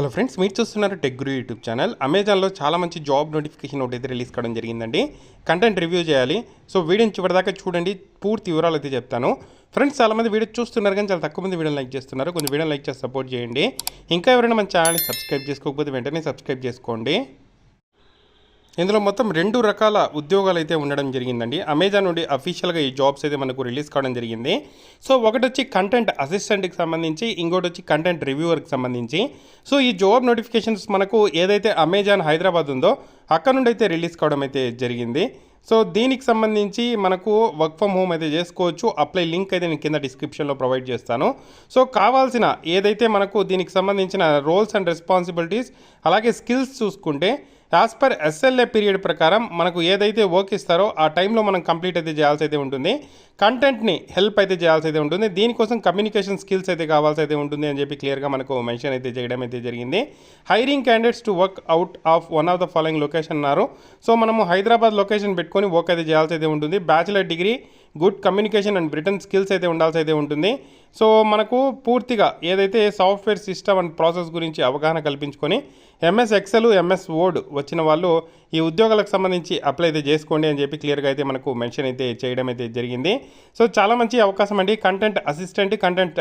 Hello friends మీరు చూస్తున్నారు tech గురు YouTube channel. అమెజాన్లో చాలా మంచి జాబ్ నోటిఫికేషన్ ఒకటి అయితే రిలీజ్ కావడం జరిగిందండి. కంటెంట్ రివ్యూ చేయాలి. సో వీడియోని చివరిదాకా చూడండి. పూర్తి వివరాలు అయితే చెప్తాను. ఫ్రెండ్స్ చాలామంది వీడియో చూస్తున్నారు కానీ చాలా తక్కువ మంది వీడియో లైక్ చేస్తున్నారు. కొంచెం వీడియో లైక్ చేసి సపోర్ట్ చేయండి. ఇంకా ఎవరైనా మన ఛానల్ని సబ్స్క్రైబ్ చేసుకోకపోతే వెంటనే సబ్స్క్రైబ్ చేసుకోండి. ఇందులో మొత్తం రెండు రకాల ఉద్యోగాలు అయితే ఉండడం జరిగిందండి. అమెజాన్ నుండి అఫీషియల్గా ఈ జాబ్స్ అయితే మనకు రిలీజ్ కావడం జరిగింది. సో ఒకటి వచ్చి కంటెంట్ అసిస్టెంట్కి సంబంధించి ఇంకోటి వచ్చి కంటెంట్ రివ్యూవర్కి సంబంధించి. సో ఈ జాబ్ నోటిఫికేషన్స్ మనకు ఏదైతే అమెజాన్ హైదరాబాద్ ఉందో అక్కడ నుండి అయితే రిలీజ్ కావడం అయితే జరిగింది. సో దీనికి సంబంధించి మనకు వర్క్ ఫ్రమ్ హోమ్ అయితే చేసుకోవచ్చు. అప్లై లింక్ అయితే నేను కింద డిస్క్రిప్షన్లో ప్రొవైడ్ చేస్తాను. సో కావాల్సిన ఏదైతే మనకు దీనికి సంబంధించిన రోల్స్ అండ్ రెస్పాన్సిబిలిటీస్ అలాగే స్కిల్స్ చూసుకుంటే యాజ్ పర్ ఎస్ఎల్ఏ పీరియడ్ ప్రకారం మనకు ఏదైతే వర్క్ ఇస్తారో ఆ టైంలో మనం కంప్లీట్ అయితే చేయాల్సి అయితే ఉంటుంది కంటెంట్ని హెల్ప్ అయితే చేయాల్సి అయితే ఉంటుంది. దీనికోసం కమ్యూనికేషన్ స్కిల్స్ అయితే కావాల్సి అయితే ఉంటుంది అని చెప్పి క్లియర్గా మనకు మెన్షన్ అయితే చేయడం అయితే జరిగింది. Hiring candidates to work out of one of the following location అన్నారు. సో మనము హైదరాబాద్ లొకేషన్ పెట్టుకొని వర్క్ అయితే చేయాల్సి అయితే ఉంటుంది. Bachelor degree good communication and written skills అయితే ఉండాల్సి అయితే ఉంటుంది. సో మనకు పూర్తిగా ఏదైతే సాఫ్ట్వేర్ సిస్టమ్ అండ్ ప్రాసెస్ గురించి అవగాహన కల్పించుకొని ఎంఎస్ ఎక్సెల్ ఎంఎస్ వర్డ్ వచ్చిన వాళ్ళు ఈ ఉద్యోగాలకు సంబంధించి అప్లై అయితే చేసుకోండి అని చెప్పి క్లియర్గా అయితే మనకు మెన్షన్ అయితే చేయడం అయితే జరిగింది. సో చాలా మంచి అవకాశం అండి. కంటెంట్ అసిస్టెంట్ కంటెంట్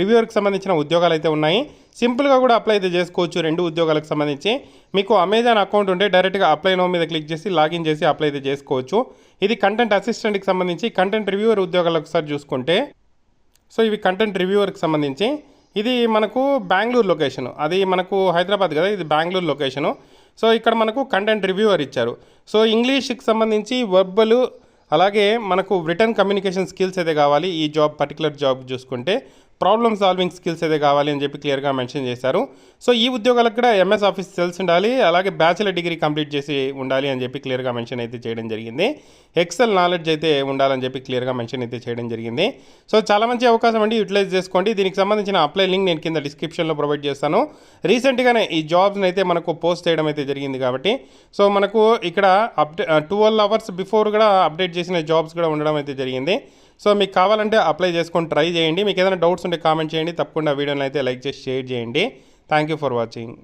రివ్యూవర్కి సంబంధించిన ఉద్యోగాలు అయితే ఉన్నాయి. సింపుల్గా కూడా అప్లై అయితే చేసుకోవచ్చు రెండు ఉద్యోగాలకు సంబంధించి. మీకు అమెజాన్ అకౌంట్ ఉంటే డైరెక్ట్గా అప్లై నో మీద క్లిక్ చేసి లాగిన్ చేసి అప్లై అయితే చేసుకోవచ్చు. ఇది కంటెంట్ అసిస్టెంట్కి సంబంధించి కంటెంట్ రివ్యూవర్ ఉద్యోగాలు ఒకసారి చూసుకుంటే సో ఇవి కంటెంట్ రివ్యూవర్కి సంబంధించి. ఇది మనకు బెంగళూరు లొకేషన్ అది మనకు హైదరాబాద్ కదా ఇది బెంగళూరు లొకేషను సో ఇక్కడ మనకు కంటెంట్ రివ్యూవర్ ఇచ్చారు. సో ఇంగ్లీష్కి సంబంధించి వర్బల్ అలాగే మనకు రిటర్న్ కమ్యూనికేషన్ స్కిల్స్ అయితే కావాలి ఈ జాబ్ పర్టికులర్ జాబ్ చూసుకుంటే. ప్రాబ్లమ్ సాల్వింగ్ స్కిల్స్ అయితే కావాలి అని చెప్పి క్లియర్గా మెన్షన్ చేశారు. సో ఈ ఉద్యోగాలకు కూడా ఎంఎస్ ఆఫీస్ తెలిసి ఉండాలి అలాగే బ్యాచిలర్ డిగ్రీ కంప్లీట్ చేసి ఉండాలి అని చెప్పి క్లియర్గా మెన్షన్ అయితే చేయడం జరిగింది. ఎక్సెల్ నాలెడ్జ్ అయితే ఉండాలని చెప్పి క్లియర్గా మెన్షన్ అయితే చేయడం జరిగింది. సో చాలా మంచి అవకాశం అండి యూటిలైజ్ చేసుకోండి. దీనికి సంబంధించిన అప్లై లింక్ నేను కింద డిస్క్రిప్షన్లో ప్రొవైడ్ చేస్తాను. రీసెంట్గానే ఈ జాబ్స్ని అయితే మనకు పోస్ట్ చేయడం అయితే జరిగింది కాబట్టి సో మనకు ఇక్కడ up to twelve hours before కూడా అప్డేట్ చేసిన జాబ్స్ కూడా ఉండడం అయితే జరిగింది. సో మీకు కావాలంటే అప్లై చేసుకొని ట్రై చేయండి. మీకు ఏదైనా డౌట్స్ ఉంటే కామెంట్ చేయండి. తప్పకుండా వీడియోని అయితే లైక్ చేసి షేర్ చేయండి. Thank you for watching